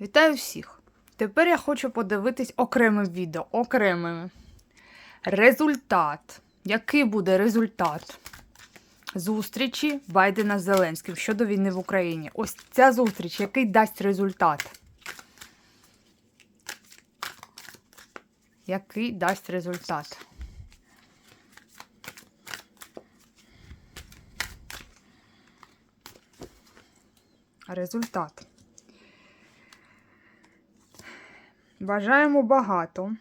Вітаю всіх! Тепер я хочу подивитись окремим відео, окремими. Результат. Який буде результат зустрічі Байдена з Зеленським щодо війни в Україні? Ось ця зустріч, який дасть результат? Який дасть результат? Результат. Бажаємо багато.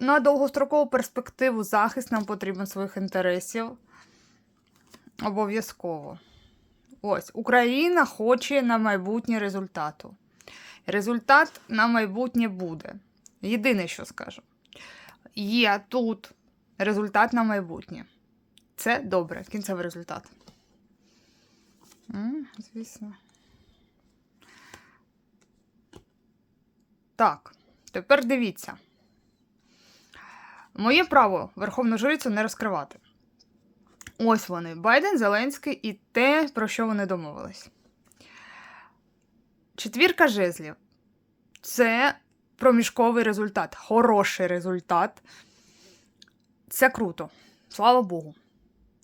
На, довгострокову перспективу захист нам потрібен своїх інтересів. Обов'язково. Ось, Україна хоче на майбутнє результату. Результат на майбутнє буде. Єдине, що скажу. Є тут результат на майбутнє. Це добре, кінцевий результат. Звісно. Так, тепер дивіться. Моє право Верховну Жрицю не розкривати. Ось вони. Байден, Зеленський і те, про що вони домовились. Четвірка жезлів. Це проміжковий результат, хороший результат. Це круто. Слава Богу.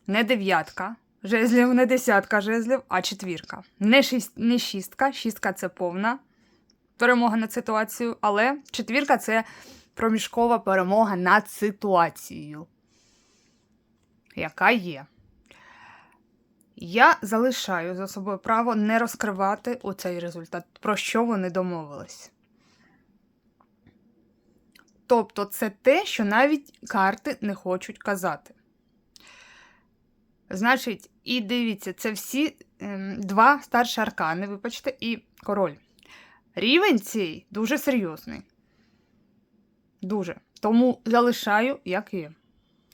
Не дев'ятка жезлів, не десятка жезлів, а четвірка. Не, шість, не шістка. Шістка це повна перемога над ситуацією, але четвірка це проміжкова перемога над ситуацією, яка є. Я залишаю за собою право не розкривати оцей результат, про що вони домовились. Тобто, це те, що навіть карти не хочуть казати. Значить, і дивіться, це всі ем, два старші аркани, вибачте, і король. Рівень цей дуже серйозний. Дуже. Тому залишаю, як є.